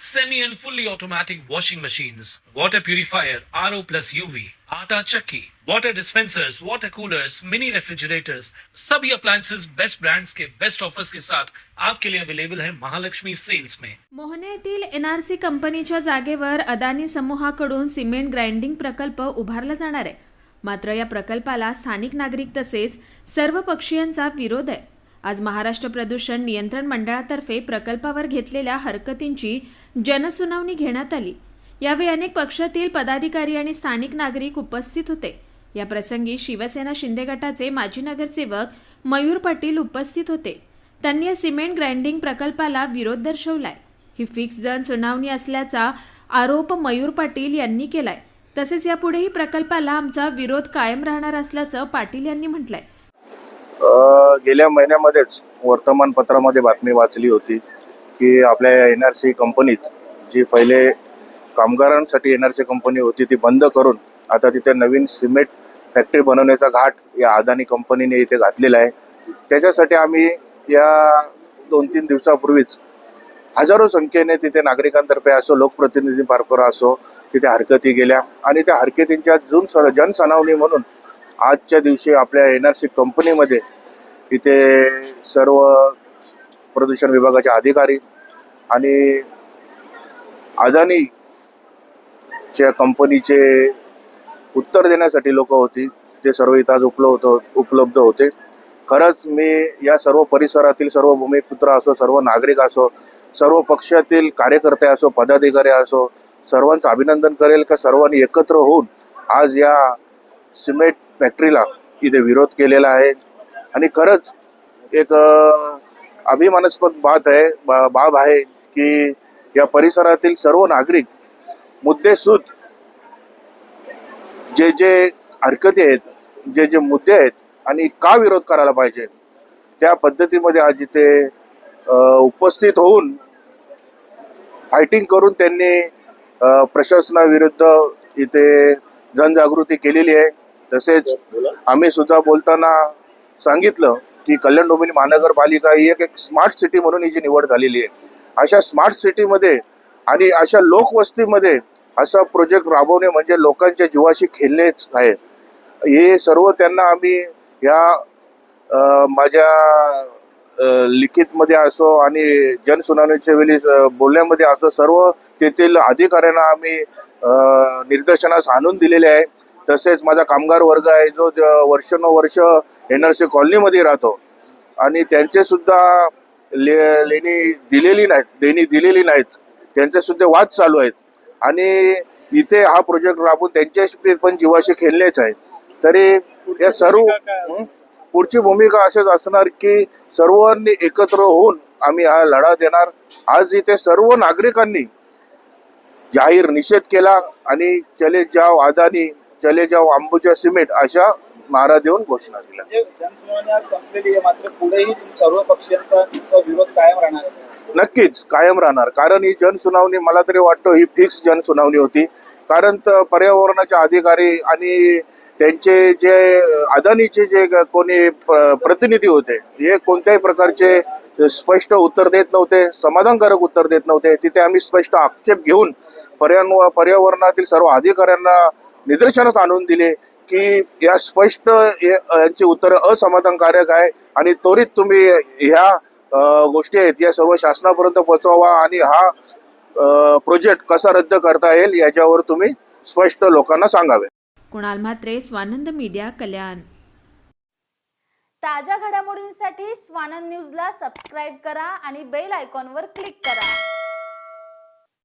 semi and fully automatic washing machines, water purifier, RO plus UV, आटा चक्की, water dispensers, water coolers, mini refrigerators, सभी appliances. Best brands के best offers के साथ आपके लिए अवेलेबल है महालक्ष्मी सेल्स में मोहने येथील एनआरसी कंपनीच्या जागेवर अदानी समूहाकडून सिमेंट ग्राइंडिंग प्रकल्प उभारला जाणार आहे. मात्र या प्रकल्पाला स्थानिक नागरिक तसेच सर्व पक्षीयांचा विरोध आहे. आज महाराष्ट्र प्रदूषण नियंत्रण मंडळातर्फे प्रकल्पावर घेतलेल्या हरकतींची जनसुनावणी घेण्यात आली. यावेळी अनेक पक्षातील पदाधिकारी आणि स्थानिक नागरिक उपस्थित होते. या प्रसंगी शिवसेना शिंदे गटाचे माजी नगरसेवक मयूर पाटील उपस्थित होते. त्यांनी या सिमेंट ग्राइंडिंग प्रकल्पाला विरोध दर्शवलाय. ही फिक्स जन सुनावणी असल्याचा आरोप मयूर पाटील यांनी केलाय. तसेच यापुढेही प्रकल्पाला आमचा विरोध कायम राहणार असल्याचं पाटील यांनी म्हटलंय. गेल्या महिन्यामध्येच वर्तमानपत्रामध्ये बातमी वाचली होती की आपल्या एन आर सी कंपनीत जी पहिले कामगारांसाठी एन आर सी कंपनी होती ती बंद करून आता तिथे नवीन सिमेंट फॅक्टरी बनवण्याचा घाट या अदानी कंपनीने इथे घातलेला आहे. त्याच्यासाठी आम्ही या दोन तीन दिवसापूर्वीच हजारो संख्येने तिथे नागरिकांतर्फे असो लोकप्रतिनिधी मार्फत असो तिथे हरकती गेल्या आणि त्या हरकतींच्या जून सन जनसनावणी म्हणून आजच्या दिवशी आपल्या एन आर सी कंपनीमध्ये इथे सर्व प्रदूषण विभागाचे अधिकारी आणि अदानीच्या कंपनीचे उत्तर देण्यासाठी लोक होती. ते सर्व इथं आज उपलब्ध उपलब्ध होते. खरंच मी या सर्व परिसरातील सर्व भूमिपुत्र असो सर्व नागरिक असो सर्व पक्षातील कार्यकर्ते असो पदाधिकारी असो सर्वांचं अभिनंदन करेल का? सर्वांनी एकत्र होऊन आज या सिमेंट फॅक्टरीला इथे विरोध केलेला आहे. आणि खरंच एक अभिमानास्पद बात आहे बा- बाब आहे की या परिसरातील सर्व नागरिक मुद्देसूद जे जे हरकती आहेत जे जे मुद्दे आहेत आणि का विरोध करायला पाहिजे त्या पद्धतीमध्ये आज इथे उपस्थित होऊन फायटिंग करून त्यांनी प्रशासनाविरुद्ध इथे जनजागृती केलेली आहे. तसेच आम्ही सुद्धा बोलताना सांगितलं की कल्याण डोंबिवली महानगरपालिका ही एक एक स्मार्ट सिटी म्हणून हिची निवड झालेली आहे. अशा स्मार्ट सिटीमध्ये आणि अशा लोकवस्तीमध्ये असा प्रोजेक्ट राबवणे म्हणजे लोकांच्या जीवाशी खेळणेच आहे. हे सर्व त्यांना आम्ही या माझ्या लिखितमध्ये असो आणि जनसुनावणीच्या वेळी बोलण्यामध्ये असो सर्व तेथील अधिकाऱ्यांना आम्ही निदर्शनास आणून दिलेले आहे. तसेच माझा कामगार वर्ग आहे जो वर्षानुवर्ष एन आर सी कॉलनीमध्ये राहतो. आणि त्यांचे सुद्धा ले लेणी दिलेली नाहीत देणी दिलेली नाहीत. त्यांचे सुद्धा वाद चालू आहेत. आणि इथे हा प्रोजेक्ट राबवून त्यांच्याशी पण जीवाशी खेळलेच आहेत. तरी या सर्व? पुढची भूमिका अशीच असणार की सर्वांनी एकत्र होऊन आम्ही हा लढा देणार. आज इथे सर्व नागरिकांनी जाहीर निषेध केला आणि चले जाव अदानी चले जाव अंबुजा सिमेंट अशा नारा देऊन घोषणा दिल्या. म्हणजे जनसुनावणी आज संपलेली आहे मात्र पुढेही तुम सर्व पक्षांचा तुमचा विरोध कायम राहणार आहे. नक्कीच कायम राहणार. कारण ही जनसुनावणी मला तरी वाटतं ही फिक्स जनसुनावणी होती. कारण पर्यावरणाचे अधिकारी आणि त्यांचे जे अदानीचे जे कोणी प्रतिनिधी होते हे कोणत्याही प्रकारचे स्पष्ट उत्तर देत नव्हते समाधानकारक उत्तर देत नव्हते. तिथे आम्ही स्पष्ट आक्षेप घेऊन पर्यावरण पर्यावरणातील सर्व अधिकाऱ्यांना निदर्शनास आणून दिले की या स्पष्ट यांची उत्तर असमाधानकारक आहे आणि त्वरित तुम्ही ह्या गोष्टी आहेत या सर्व शासनापर्यंत पोहोचवा आणि हा प्रोजेक्ट कसा रद्द करता येईल याच्यावर तुम्ही स्पष्ट लोकांना सांगावे. कुणाल म्हात्रे स्वानंद मीडिया कल्याण. ताज्या घडामोडींसाठी स्वानंद न्यूजला सबस्क्राईब करा आणि बेल आयकॉनवर क्लिक करा.